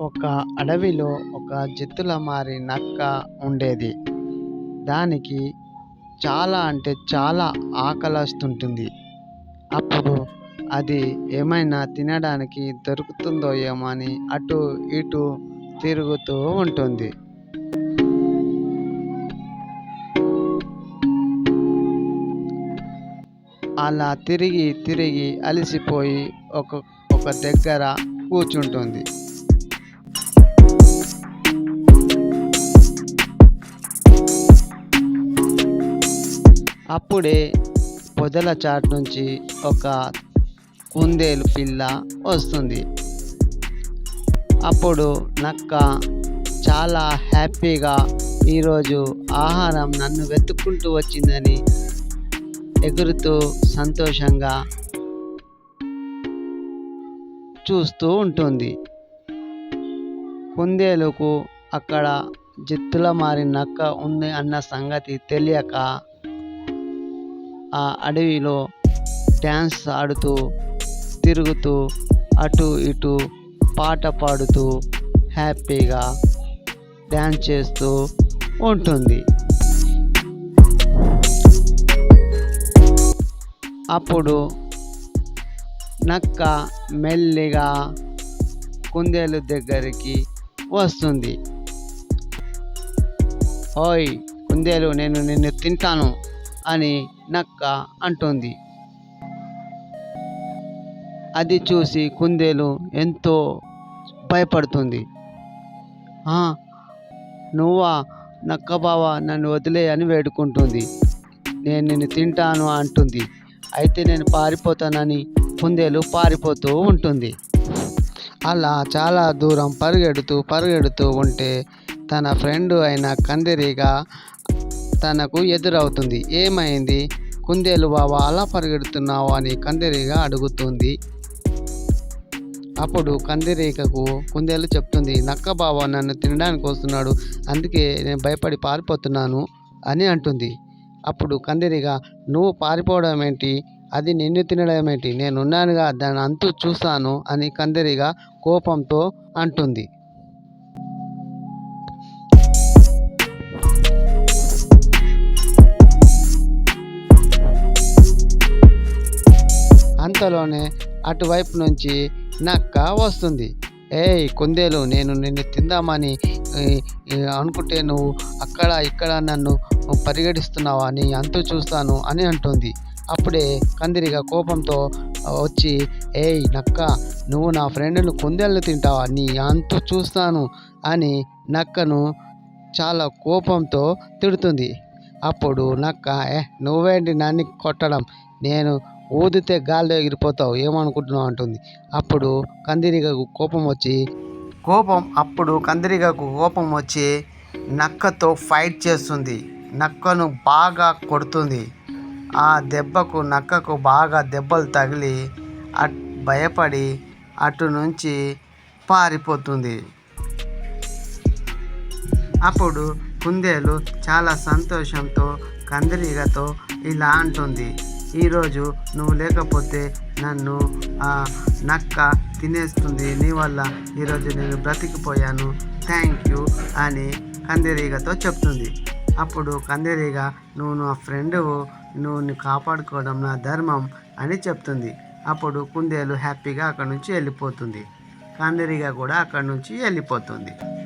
ఒక అడవిలో ఒక జిత్తుల మారి నక్క ఉండేది. దానికి చాలా అంటే చాలా ఆకలిస్తుంటుంది. అప్పుడు అది ఏమైనా తినడానికి దొరుకుతుందో ఏమో అని అటు ఇటు తిరుగుతూ ఉంటుంది. అలా తిరిగి తిరిగి అలసిపోయి ఒక ఒక దగ్గర కూర్చుంటుంది. అప్పుడే పొదల చాటు నుంచి ఒక కుందేలు పిల్ల వస్తుంది. అప్పుడు నక్క చాలా హ్యాపీగా ఈరోజు ఆహారం నన్ను వెతుక్కుంటూ వచ్చిందని ఎగురుతూ సంతోషంగా చూస్తూ ఉంటుంది. కుందేలుకు అక్కడ జిత్తుల మారిన నక్క ఉంది అన్న సంగతి తెలియక ఆ అడవిలో డ్యాన్స్ ఆడుతూ తిరుగుతూ అటు ఇటు పాట పాడుతూ హ్యాపీగా డ్యాన్స్ చేస్తూ ఉంటుంది. అప్పుడు నక్క మెల్లిగా కుందేలు దగ్గరికి వస్తుంది. ఓయ్ కుందేలు నేను నిన్ను తింటాను. అని నక్క అంటుంది. అది చూసి కుందేలు ఎంతో భయపడుతుంది. నువ్వా నక్క బావ నన్ను వదిలే అని వేడుకుంటుంది. నేను నిన్ను తింటాను అంటుంది. అయితే నేను పారిపోతానని కుందేలు పారిపోతూ ఉంటుంది. అలా చాలా దూరం పరిగెడుతూ పరిగెడుతూ ఉంటే తన ఫ్రెండ్ అయిన కందిరిగా తనకు ఎదురవుతుంది. ఏమైంది? కుందేలు బావ అలా పరిగెడుతున్నావు అని కందిరీగా అడుగుతుంది. అప్పుడు కందిరీకకు కుందేలు చెప్తుంది నక్క బావ నన్ను తినడానికి వస్తున్నాడు అందుకే నేను భయపడి పారిపోతున్నాను అని అంటుంది. అప్పుడు కందిరిగా నువ్వు పారిపోవడం ఏంటి? అది నిన్ను తినడం ఏంటి? నేనున్నానుగా దాని అంతు చూశాను అని కందిరిగా కోపంతో అంటుంది. అంతలోనే అటువైపు నుంచి నక్క వస్తుంది. ఏయ్ కుందేలు నేను నిన్ను తిందామని అనుకుంటే నువ్వు అక్కడ ఇక్కడ నన్ను పరిగెడిస్తున్నావా నీ అంతు చూస్తాను అని అంటుంది. అప్పుడే కందిరిగా కోపంతో వచ్చి ఏయ్ నక్క నువ్వు నా ఫ్రెండ్ను కుందేళ్ళు తింటావా నీ అంతు చూస్తాను అని నక్కను చాలా కోపంతో తిడుతుంది. అప్పుడు నక్క ఏ నువ్వేంటి నన్ను కొట్టడం? నేను ఊదితే గాల్లో ఎగిరిపోతావు ఏమనుకుంటున్నావు అంటుంది. అప్పుడు కందిరిగకు కోపం వచ్చి కోపం అప్పుడు కందిరిగకు కోపం వచ్చి నక్కతో ఫైట్ చేస్తుంది. నక్కను బాగా కొడుతుంది. ఆ దెబ్బకు నక్కకు బాగా దెబ్బలు తగిలి అట్ భయపడి అటు నుంచి పారిపోతుంది. అప్పుడు కుందేలు చాలా సంతోషంతో కందిరీగతో ఇలా అంటుంది. ఈరోజు నువ్వు లేకపోతే నన్ను ఆ నక్క తినేస్తుంది. నీ వల్ల ఈరోజు నేను బ్రతికిపోయాను. థ్యాంక్ యూ అని కందిరీగతో చెప్తుంది. అప్పుడు కందిరీగ నువ్వు నా ఫ్రెండువు. నువ్వు కాపాడుకోవడం నా ధర్మం అని చెప్తుంది. అప్పుడు కుందేలు హ్యాపీగా అక్కడి నుంచి వెళ్ళిపోతుంది. కందిరీగ కూడా అక్కడి నుంచి వెళ్ళిపోతుంది.